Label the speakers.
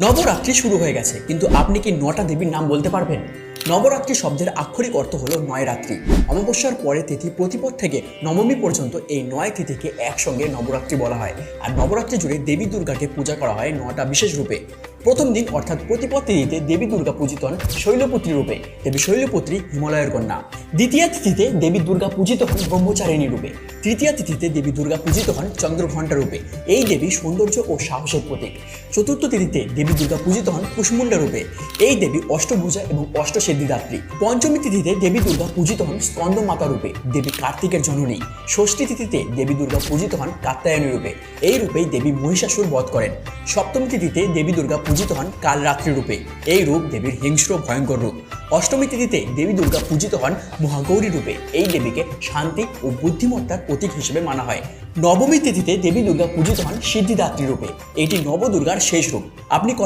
Speaker 1: নবরাত্রি শুরু হয়ে গেছে, কিন্তু আপনি কি নটা দেবীর নাম বলতে পারবেন? নবরাত্রি শব্দের আক্ষরিক অর্থ হলো নয় রাত্রি অমাবস্যার পরে তিথি প্রতিপদ থেকে নবমী পর্যন্ত এই নয় তিথিকে একসঙ্গে নবরাত্রি বলা হয়। আর নবরাত্রি জুড়ে দেবী দুর্গাকে পূজা করা হয় নটা বিশেষ রূপে। প্রথম দিন অর্থাৎ প্রতিপদ তিথিতে দেবী দুর্গা পূজিত হন শৈলপুত্রী রূপে। দেবী শৈলপুত্রী হিমালয়ের কন্যা। দ্বিতীয় তিথিতে দেবী দুর্গা পূজিত হন ব্রহ্মচারিণী রূপে। তৃতীয় তিথিতে দেবী দুর্গা পূজিত হন চন্দ্রঘণ্টা রূপে। এই দেবী সৌন্দর্য ও সাহসের প্রতীক। চতুর্থ তিথিতে দেবী দুর্গা পূজিত হন কুষ্মুণ্ডা রূপে। এই দেবী অষ্টভুজা এবং অষ্টসিদ্ধিদাত্রী। পঞ্চমী তিথিতে দেবী দুর্গা পূজিত হন স্কন্দ মাতা রূপে। দেবী কার্তিকের জননী। ষষ্ঠী তিথিতে দেবী দুর্গা পূজিত হন কাত্যায়নী রূপে। এই রূপেই দেবী মহিষাসুর বধ করেন। সপ্তমী তিথিতে দেবী দুর্গা পূজিত হন কালরাত্রি রূপে। এই রূপ দেবীর হিংস্র, ভয়ঙ্কর রূপ। অষ্টমী তিথিতে দেবী দুর্গা পূজিত হন মহাগৌরী রূপে। এই দেবীকে শান্তি ও বুদ্ধিমত্তার প্রতীক হিসেবে মানা হয়। নবমী তিথিতে দেবী দুর্গা পূজিত হন সিদ্ধিদাত্রী রূপে। এটি নবদুর্গার শেষ রূপ। আপনি কটা